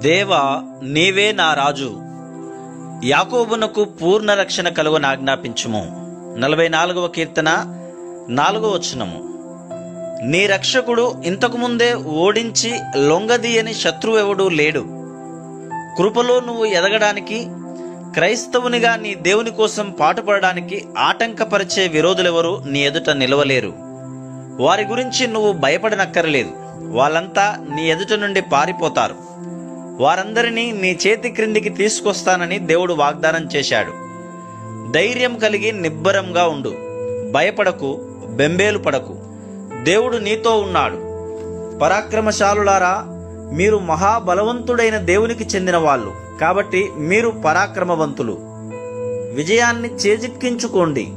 దేవా నీవే నా రాజు. యాకోబునకు పూర్ణ రక్షణ కలుగున ఆజ్ఞాపించుము. నలభై నాలుగవ కీర్తన నాలుగవ వచనము. నీ రక్షకుడు ఇంతకుముందే ఓడించి లొంగదీయని శత్రువెవడూ లేడు. కృపలో నువ్వు ఎదగడానికి క్రైస్తవునిగా నీ దేవుని కోసం పాటుపడడానికి ఆటంకపరిచే విరోధులెవరూ నీ ఎదుట నిలవలేరు. వారి గురించి నువ్వు భయపడనక్కరలేదు. వాళ్ళంతా నీ ఎదుట నుండి పారిపోతారు. వారందరినీ నీ చేతి క్రిందికి తీసుకొస్తానని దేవుడు వాగ్దానం చేశాడు. ధైర్యం కలిగి నిబ్బరంగా ఉండు. భయపడకు బెంబేలు పడకు. దేవుడు నీతో ఉన్నాడు. పరాక్రమశాలులారా మీరు మహాబలవంతుడైన దేవునికి చెందిన వాళ్ళు కాబట్టి మీరు పరాక్రమవంతులు. విజయాన్ని చేజిక్కించుకోండి.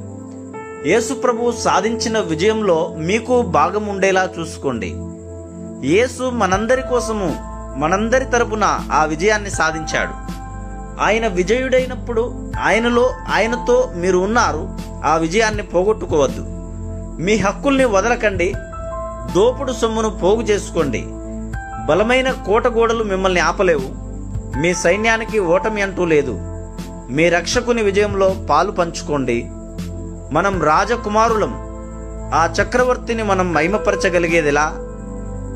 యేసుప్రభు సాధించిన విజయంలో మీకు భాగం ఉండేలా చూసుకోండి. యేసు మనందరి కోసము మనందరి తరపున ఆ విజయాన్ని సాధించాడు. ఆయన విజయుడైనప్పుడు ఆయనలో ఆయనతో మీరు ఉన్నారు ఆ విజయాన్ని పోగొట్టుకోవద్దు. మీ హక్కుల్ని వదలకండి దోపుడు సొమ్మును పోగు చేసుకోండి. బలమైన కోటగోడలు మిమ్మల్ని ఆపలేవు. మీ సైన్యానికి ఓటమి అంటూ లేదు. మీ రక్షకుని విజయంలో పాలు పంచుకోండి. మనం రాజకుమారులం. ఆ చక్రవర్తిని మనం మహిమపరచగలిగేదిలా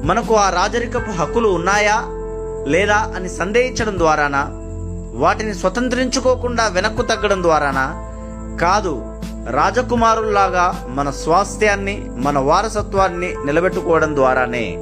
మనకు ఆ రాజరికపు హక్కులు ఉన్నాయా లేదా అని సందేహించడం ద్వారానా? వాటిని స్వతంత్రించుకోకుండా వెనక్కు తగ్గడం ద్వారానా? కాదు రాజకుమారుల్లాగా మన స్వాస్థ్యాన్ని మన వారసత్వాన్ని నిలబెట్టుకోవడం ద్వారానే.